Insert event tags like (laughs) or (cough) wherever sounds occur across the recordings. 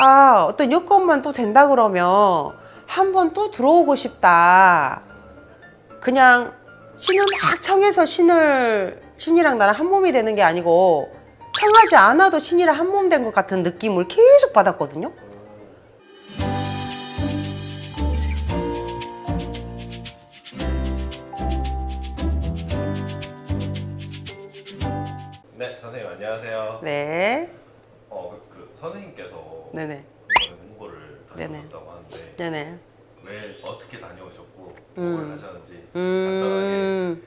아, 어떤 여건만 또 된다 그러면 한 번 또 들어오고 싶다. 그냥 신을 막 청해서 신을 신이랑 나랑 한 몸이 되는 게 아니고 청하지 않아도 신이랑 한 몸 된 것 같은 느낌을 계속 받았거든요. 네, 선생님 안녕하세요. 네, 선생님께서 네네, 이번에 몽골을 네네. 다녀오셨다고 하는데 네네. 왜 어떻게 다녀오셨고 음. 뭘 하셨는지 간단하게 음,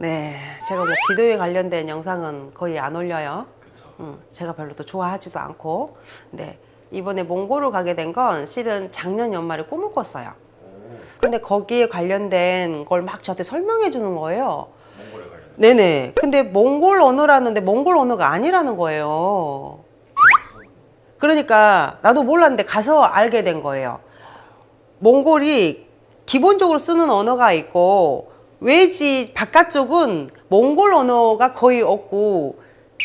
네, 제가 뭐 기도에 관련된 영상은 거의 안 올려요. 그쵸. 음, 제가 별로 또 좋아하지도 않고. 근데 이번에 몽골을 가게 된 건 실은 작년 연말에 꿈을 꿨어요. 오, 근데 거기에 관련된 걸 막 저한테 설명해 주는 거예요. 몽골에 관련. 네네. 근데 몽골 언어라는데 몽골 언어가 아니라는 거예요. 그러니까 나도 몰랐는데 가서 알게 된 거예요. 몽골이 기본적으로 쓰는 언어가 있고 외지 바깥쪽은 몽골 언어가 거의 없고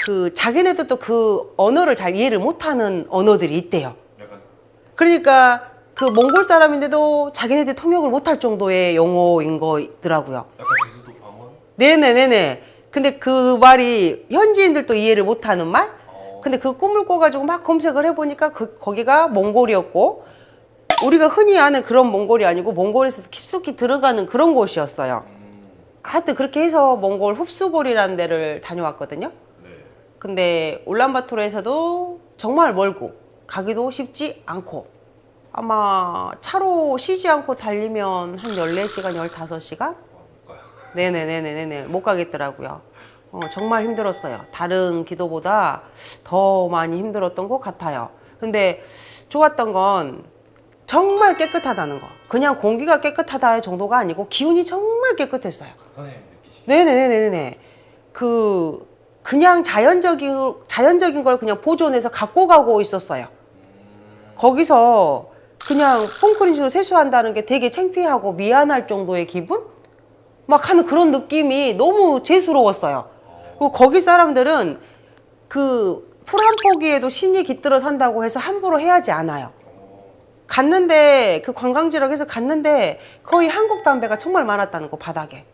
그 자기네들도 그 언어를 잘 이해를 못하는 언어들이 있대요. 그러니까 그 몽골 사람인데도 자기네들 통역을 못할 정도의 영어인 거더라고요. 약간 제주도 방언. 네네네네. 근데 그 말이 현지인들도 이해를 못하는 말? 어, 근데 그 꿈을 꿔가지고 막 검색을 해보니까 그 거기가 몽골이었고 우리가 흔히 아는 그런 몽골이 아니고 몽골에서 깊숙이 들어가는 그런 곳이었어요. 음, 하여튼 그렇게 해서 몽골 흡수골이라는 데를 다녀왔거든요. 네. 근데 울란바토르에서도 정말 멀고 가기도 쉽지 않고 아마 차로 쉬지 않고 달리면 한 14시간, 15시간? 와, 못 가요. 네네네네네 못 가겠더라고요. 어, 정말 힘들었어요. 다른 기도보다 더 많이 힘들었던 것 같아요. 근데 좋았던 건 정말 깨끗하다는 거. 그냥 공기가 깨끗하다 정도가 아니고 기운이 정말 깨끗했어요. 네네네네네. 그 그냥 자연적인 자연적인 걸 그냥 보존해서 갖고 가고 있었어요. 거기서 그냥 뽕크린식으로 세수한다는 게 되게 창피하고 미안할 정도의 기분? 막 하는 그런 느낌이 너무 재수로웠어요. 그리고 거기 사람들은 그 풀 한 포기에도 신이 깃들어 산다고 해서 함부로 해야지 않아요. 갔는데 그 관광지역에서 갔는데 거의 한국 담배가 정말 많았다는 거 바닥에.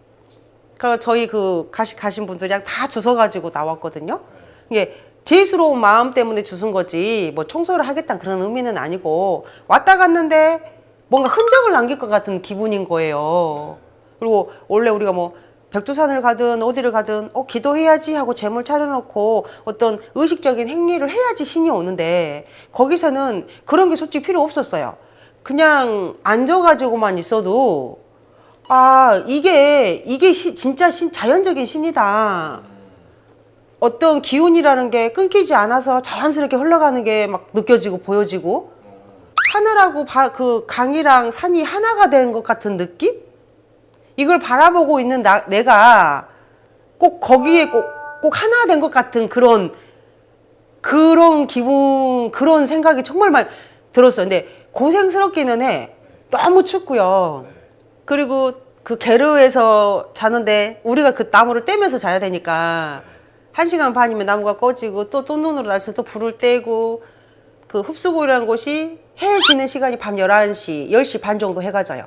그래서 저희 그 가시 가신 분들이랑 다 주워 가지고 나왔거든요. 이게 재수로운 마음 때문에 주순 거지 뭐 청소를 하겠다는 그런 의미는 아니고 왔다 갔는데 뭔가 흔적을 남길 것 같은 기분인 거예요. 그리고 원래 우리가 뭐 백두산을 가든 어디를 가든 어 기도해야지 하고 재물 차려놓고 어떤 의식적인 행위를 해야지 신이 오는데 거기서는 그런 게 솔직히 필요 없었어요. 그냥 앉아가지고만 있어도 아 이게 이게 시- 진짜 신 자연적인 신이다. 어떤 기운이라는 게 끊기지 않아서 자연스럽게 흘러가는 게 막 느껴지고 보여지고 하늘하고 바- 그 강이랑 산이 하나가 된 것 같은 느낌? 이걸 바라보고 있는 나, 내가 꼭 거기에 꼭, 꼭 하나 된 것 같은 그런 그런 기분 그런 생각이 정말 많이 들었어요. 근데 고생스럽기는 해. 너무 춥고요. 그리고 그 게르에서 자는데 우리가 그 나무를 떼면서 자야 되니까 한 시간 반이면 나무가 꺼지고 또또 눈으로 날서 또 불을 떼고 그 흡수골이라는 곳이 해 지는 시간이 밤 11시, 10시 반 정도 해가 져요.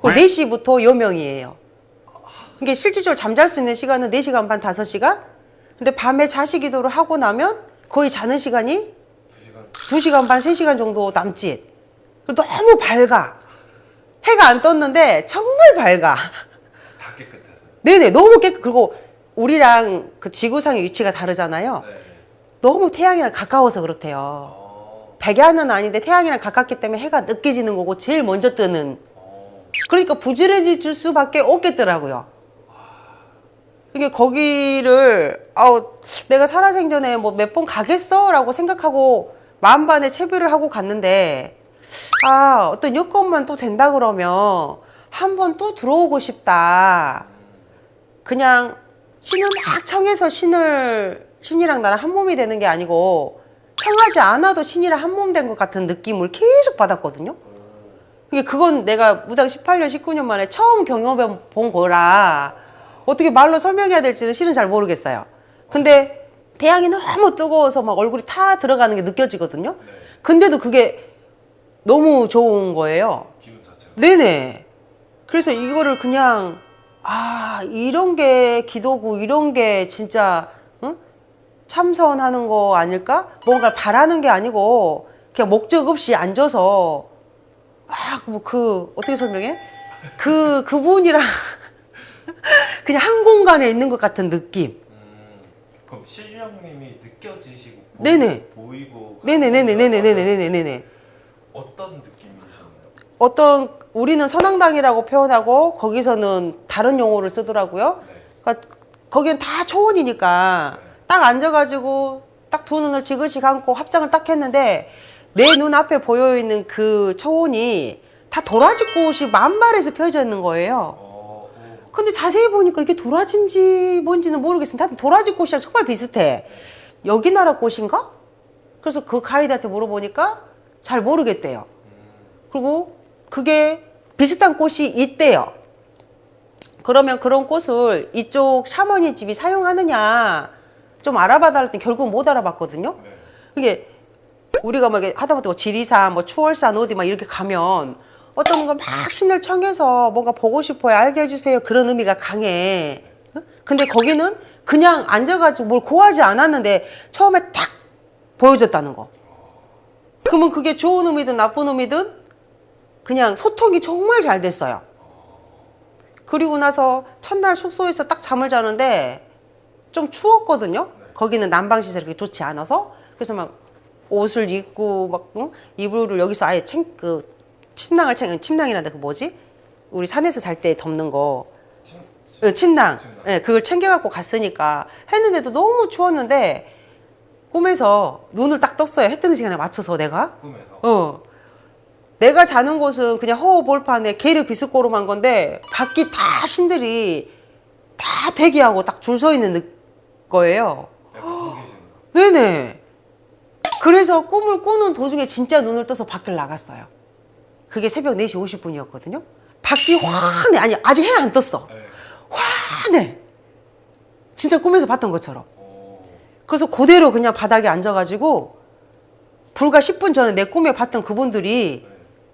어, 그리고 4시부터 요명이에요. 이게 실질적으로 잠잘 수 있는 시간은 4시간 반, 5시간? 근데 밤에 자식 기도를 하고 나면 거의 자는 시간이 두 시간. 2시간 반, 3시간 정도 남짓. 너무 밝아. 해가 안 떴는데 정말 밝아. 다 깨끗해서. 네네, 너무 깨끗. 그리고 우리랑 그 지구상의 위치가 다르잖아요. 네. 너무 태양이랑 가까워서 그렇대요. 어, 백야는 아닌데 태양이랑 가깝기 때문에 해가 늦게 지는 거고 제일 먼저 뜨는 어, 그러니까 부지런해질 수밖에 없겠더라고요. 이게 거기를 아우 내가 살아생전에 뭐 몇 번 가겠어라고 생각하고 만반의 채비를 하고 갔는데 아 어떤 여건만 또 된다 그러면 한 번 또 들어오고 싶다. 그냥 신을 막 청해서 신을 신이랑 나랑 한 몸이 되는 게 아니고 청하지 않아도 신이랑 한 몸 된 것 같은 느낌을 계속 받았거든요. 이게 그건 내가 무당 18년, 19년 만에 처음 경험해 본 거라 어떻게 말로 설명해야 될지는 실은 잘 모르겠어요. 근데 태양이 너무 뜨거워서 막 얼굴이 타 들어가는 게 느껴지거든요. 근데도 그게 너무 좋은 거예요. 네네. 그래서 이거를 그냥 아 이런 게 기도고 이런 게 진짜 응? 참선하는 거 아닐까? 뭔가를 바라는 게 아니고 그냥 목적 없이 앉아서 아뭐 그 어떻게 설명해? 그 그분이랑 (laughs) 그냥 한 공간에 있는 것 같은 느낌. 음, 그럼 실령님이 느껴지시고 보- 네네. 보이고 네네네네네네네네네네. 어떤 느낌이셨나요? 어떤 우리는 선앙당이라고 표현하고 거기서는 다른 용어를 쓰더라고요. 네. 그러니까 거기는 다 초원이니까 딱 앉아가지고 딱 두 눈을 지그시 감고 합장을 딱 했는데 내 눈앞에 보여 있는 그 초원이 다 도라지 꽃이 만발해서 펴져 있는 거예요. 근데 자세히 보니까 이게 도라지인지 뭔지는 모르겠어요. 하여튼 도라지 꽃이랑 정말 비슷해. 여기 나라 꽃인가? 그래서 그 가이드한테 물어보니까 잘 모르겠대요. 그리고 그게 비슷한 꽃이 있대요. 그러면 그런 꽃을 이쪽 샤머니 집이 사용하느냐 좀 알아봐 달랬더니 결국 못 알아봤거든요. 네. 이게 우리가 막 하다못해 뭐 지리산, 뭐 추월산 어디 막 이렇게 가면 어떤 건막 신을 청해서 뭔가 보고 싶어요, 알게 해주세요 그런 의미가 강해. 어? 근데 거기는 그냥 앉아가지고 뭘 고하지 않았는데 처음에 탁 보여줬다는 거. 그러면 그게 좋은 의미든 나쁜 의미든 그냥 소통이 정말 잘 됐어요. 그리고 나서 첫날 숙소에서 딱 잠을 자는데 좀 추웠거든요. 거기는 난방 시설이 좋지 않아서 그래서 막 옷을 입고 막 응? 이불을 여기서 아예 챙 그 침낭을 챙 침낭이란다 그 뭐지? 우리 산에서 잘 때 덮는 거 침, 예, 침낭. 침낭. 예, 그걸 챙겨갖고 갔으니까 했는데도 너무 추웠는데 꿈에서 눈을 딱 떴어요. 해 뜨는 시간에 맞춰서 내가. 꿈에서 어. 내가 자는 곳은 그냥 허허 볼판에 개를 비스꼬름한 건데 밖이 다 신들이 다 대기하고 딱 줄 서 있는 느- 거예요. 네네. 그래서 꿈을 꾸는 도중에 진짜 눈을 떠서 밖을 나갔어요. 그게 새벽 4시 50분이었거든요. 밖이 환해. 아니, 아직 해 안 떴어. 네. 환해. 진짜 꿈에서 봤던 것처럼. 오. 그래서 그대로 그냥 바닥에 앉아가지고 불과 10분 전에 내 꿈에 봤던 그분들이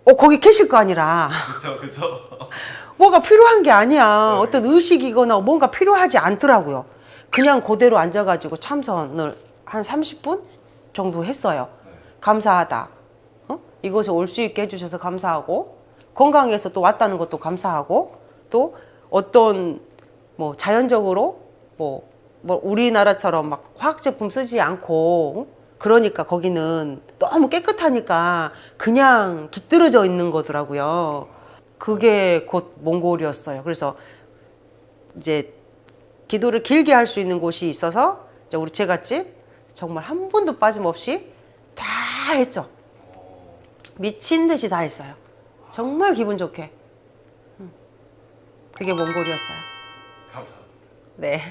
어 거기 계실 거 아니라 그쵸 그쵸. (laughs) 뭐가 필요한 게 아니야 네. 어떤 의식이거나 뭔가 필요하지 않더라고요 그냥 그대로 앉아가지고 참선을 한 30분 정도 했어요 네. 감사하다 어? 이곳에 올 수 있게 해주셔서 감사하고 건강해서 또 왔다는 것도 감사하고 또 어떤 뭐 자연적으로 뭐, 뭐 우리나라처럼 막 화학 제품 쓰지 않고 어? 그러니까 거기는 너무 깨끗하니까 그냥 깃들어져 있는 거더라고요. 그게 곧 몽골이었어요. 그래서 이제 기도를 길게 할 수 있는 곳이 있어서 우리 제갓집 정말 한 번도 빠짐없이 다 했죠. 미친 듯이 다 했어요. 정말 기분 좋게. 음. 그게 몽골이었어요. 감사합니다. 네.